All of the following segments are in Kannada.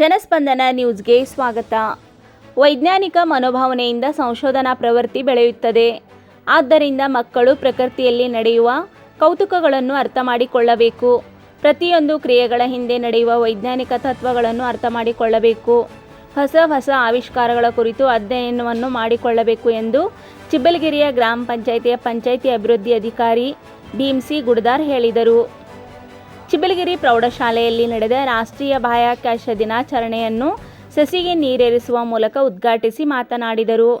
ಜನಸ್ಪಂದನ ನ್ಯೂಸ್ಗೆ ಸ್ವಾಗತ. ವೈಜ್ಞಾನಿಕ ಮನೋಭಾವನೆಯಿಂದ ಸಂಶೋಧನಾ ಪ್ರವೃತ್ತಿ ಬೆಳೆಯುತ್ತದೆ. ಆದ್ದರಿಂದ ಮಕ್ಕಳು ಪ್ರಕೃತಿಯಲ್ಲಿ ನಡೆಯುವ ಕೌತುಕಗಳನ್ನು ಅರ್ಥ ಮಾಡಿಕೊಳ್ಳಬೇಕು. ಪ್ರತಿಯೊಂದು ಕ್ರಿಯೆಗಳ ಹಿಂದೆ ನಡೆಯುವ ವೈಜ್ಞಾನಿಕ ತತ್ವಗಳನ್ನು ಅರ್ಥ ಮಾಡಿಕೊಳ್ಳಬೇಕು. ಹೊಸ ಹೊಸ ಆವಿಷ್ಕಾರಗಳ ಕುರಿತು ಅಧ್ಯಯನವನ್ನು ಮಾಡಿಕೊಳ್ಳಬೇಕು ಎಂದು ಚಿಬ್ಬಲಗಿರಿಯ ಗ್ರಾಮ ಪಂಚಾಯಿತಿಯ ಪಂಚಾಯಿತಿ ಅಭಿವೃದ್ಧಿ ಅಧಿಕಾರಿ ಭೀಮ್ಸಿ ಗುಡ್ದಾರ್ ಹೇಳಿದರು. ಚಿಬ್ಬಲಗಿರಿ ಪ್ರೌಢಶಾಲೆಯಲ್ಲಿ ನಡೆದ ರಾಷ್ಟ್ರೀಯ ಬಾಹ್ಯಾಕಾಶ ದಿನಾಚರಣೆಯನ್ನು ಸಸಿಗೆ ನೀರೇರಿಸುವ ಮೂಲಕ ಉದ್ಘಾಟಿಸಿ ಮಾತನಾಡಿದರು.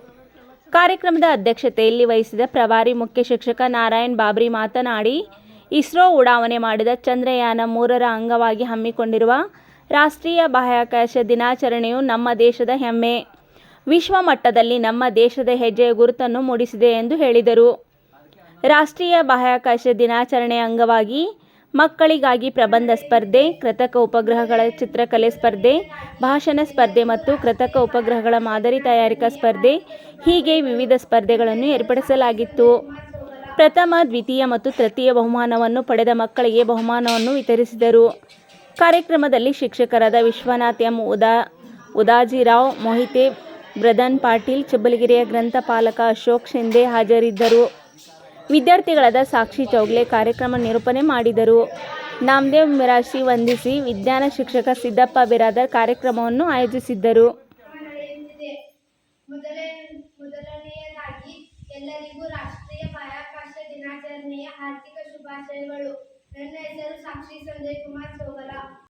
ಕಾರ್ಯಕ್ರಮದ ಅಧ್ಯಕ್ಷತೆಯಲ್ಲಿ ವಹಿಸಿದ ಪ್ರಭಾರಿ ಮುಖ್ಯ ಶಿಕ್ಷಕ ನಾರಾಯಣ್ ಬಾಬ್ರಿ ಮಾತನಾಡಿ, ಇಸ್ರೋ ಉಡಾವಣೆ ಮಾಡಿದ ಚಂದ್ರಯಾನ ಮೂರರ ಅಂಗವಾಗಿ ಹಮ್ಮಿಕೊಂಡಿರುವ ರಾಷ್ಟ್ರೀಯ ಬಾಹ್ಯಾಕಾಶ ದಿನಾಚರಣೆಯು ನಮ್ಮ ದೇಶದ ಹೆಮ್ಮೆ. ವಿಶ್ವ ಮಟ್ಟದಲ್ಲಿ ನಮ್ಮ ದೇಶದ ಹೆಜ್ಜೆಯ ಗುರುತನ್ನು ಮೂಡಿಸಿದೆ ಎಂದು ಹೇಳಿದರು. ರಾಷ್ಟ್ರೀಯ ಬಾಹ್ಯಾಕಾಶ ದಿನಾಚರಣೆ ಅಂಗವಾಗಿ ಮಕ್ಕಳಿಗಾಗಿ ಪ್ರಬಂಧ ಸ್ಪರ್ಧೆ, ಕೃತಕ ಉಪಗ್ರಹಗಳ ಚಿತ್ರಕಲೆ ಸ್ಪರ್ಧೆ, ಭಾಷಣ ಸ್ಪರ್ಧೆ ಮತ್ತು ಕೃತಕ ಉಪಗ್ರಹಗಳ ಮಾದರಿ ತಯಾರಿಕಾ ಸ್ಪರ್ಧೆ, ಹೀಗೆ ವಿವಿಧ ಸ್ಪರ್ಧೆಗಳನ್ನು ಏರ್ಪಡಿಸಲಾಗಿತ್ತು. ಪ್ರಥಮ, ದ್ವಿತೀಯ ಮತ್ತು ತೃತೀಯ ಬಹುಮಾನವನ್ನು ಪಡೆದ ಮಕ್ಕಳಿಗೆ ಬಹುಮಾನವನ್ನು ವಿತರಿಸಿದರು. ಕಾರ್ಯಕ್ರಮದಲ್ಲಿ ಶಿಕ್ಷಕರಾದ ವಿಶ್ವನಾಥ್ ಎಂ. ಉದಾ, ಉದಾಜಿರಾವ್, ಮೋಹಿತೆ, ಬ್ರದನ್ ಪಾಟೀಲ್, ಚಬ್ಬಲಗಿರಿಯ ಗ್ರಂಥಪಾಲಕ ಅಶೋಕ್ ಶಿಂದೆ ಹಾಜರಿದ್ದರು. ವಿದ್ಯಾರ್ಥಿಗಳಾದ ಸಾಕ್ಷಿ ಚೌಗ್ಲೆ ಕಾರ್ಯಕ್ರಮ ನಿರೂಪಣೆ ಮಾಡಿದರು. ನಾಮದೇವ್ ಮಿರಾಶಿ ವಂದಿಸಿ ವಿಜ್ಞಾನ ಶಿಕ್ಷಕ ಸಿದ್ದಪ್ಪ ಬಿರಾದರ್ ಕಾರ್ಯಕ್ರಮವನ್ನು ಆಯೋಜಿಸಿದ್ದರು. ಎಲ್ಲರಿಗೂ ರಾಷ್ಟ್ರೀಯ ಬಾಹ್ಯಾಕಾಶ ದಿನಾಚರಣೆಯ ಹಾರ್ದಿಕ ಶುಭಾಶಯಗಳು. ನನ್ನ ಹೆಸರು ಸಾಕ್ಷಿ ಸಂಜಯ್ ಕುಮಾರ್ ಸೋಗಲ